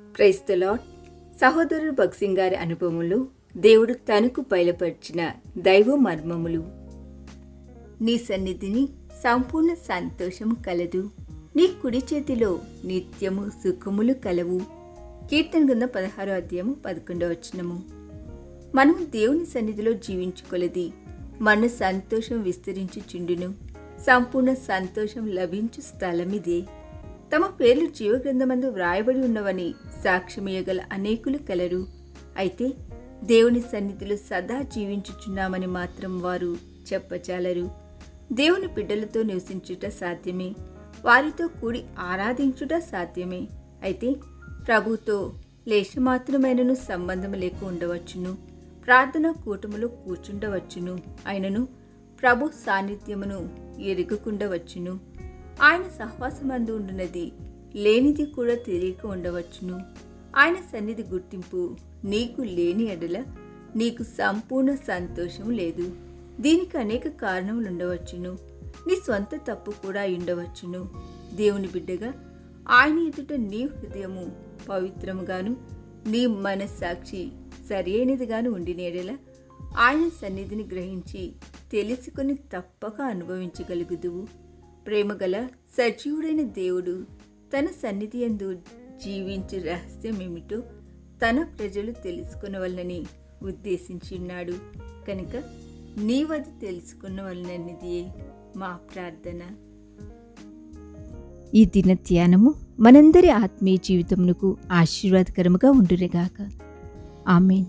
క్రైస్తలాడ్ సహోదరుడు భక్సింగ్ గారి అనుభవములు దేవుడు తనకు బయలుపరిచిన దైవ మర్మములు. నీ సన్నిధిని సంపూర్ణ సంతోషము కలదు. నీ కుడి చేతిలో నిత్యము సుఖములు కలవు. కీర్తన గ్రంథ పదహారో అధ్యాయము పదకొండవ వచనము. మనం దేవుని సన్నిధిలో జీవించుకొలది. మన సంతోషం విస్తరించుచుండును. సంపూర్ణ సంతోషం లభించు స్థలమిదే. తమ పేర్లు జీవగ్రంథమందు వ్రాయబడి ఉన్నవని సాక్ష్యమియగల అనేకులు కలరు. అయితే దేవుని సన్నిధిలో సదా జీవించుచున్నామని మాత్రం వారు చెప్పచాలరు. దేవుని బిడ్డలతో నివసించుట సాధ్యమే. వారితో కూడి ఆరాధించుట సాధ్యమే. అయితే ప్రభుతో లేశమాత్రమైనను సంబంధం లేక ఉండవచ్చును. ప్రార్థన కూటములో కూర్చుండవచ్చును. ఆయనను ప్రభు సాన్నిధ్యమును ఎరుగుకుండవచ్చును. ఆయన సహవాసమందు ఉండున్నది లేనిది కూడా తెలియక ఉండవచ్చును. ఆయన సన్నిధి గుర్తింపు నీకు లేని ఎడల నీకు సంపూర్ణ సంతోషం లేదు. దీనికి అనేక కారణములు ఉండవచ్చును. నీ స్వంత తప్పు కూడా ఉండవచ్చును. దేవుని బిడ్డగా ఆయన ఎదుట నీ హృదయము పవిత్రముగాను నీ మనస్సాక్షి సరైనదిగాను ఉండినేడల ఎడల ఆయన సన్నిధిని గ్రహించి తెలుసుకుని తప్పక అనుభవించగలుగుదువు. ప్రేమగల సజీవుడైన దేవుడు తన సన్నిధి అందు జీవించే రహస్యం ఏమిటో తన ప్రజలు తెలుసుకునవలనని ఉద్దేశించున్నాడు కనుక నీవది తెలుసుకున్నవలననిదియే మా ప్రార్థన. ఈ దిన ధ్యానము మనందరి ఆత్మీయ జీవితమునకు ఆశీర్వాదకరముగా ఉండురేగాక ఆమెన్.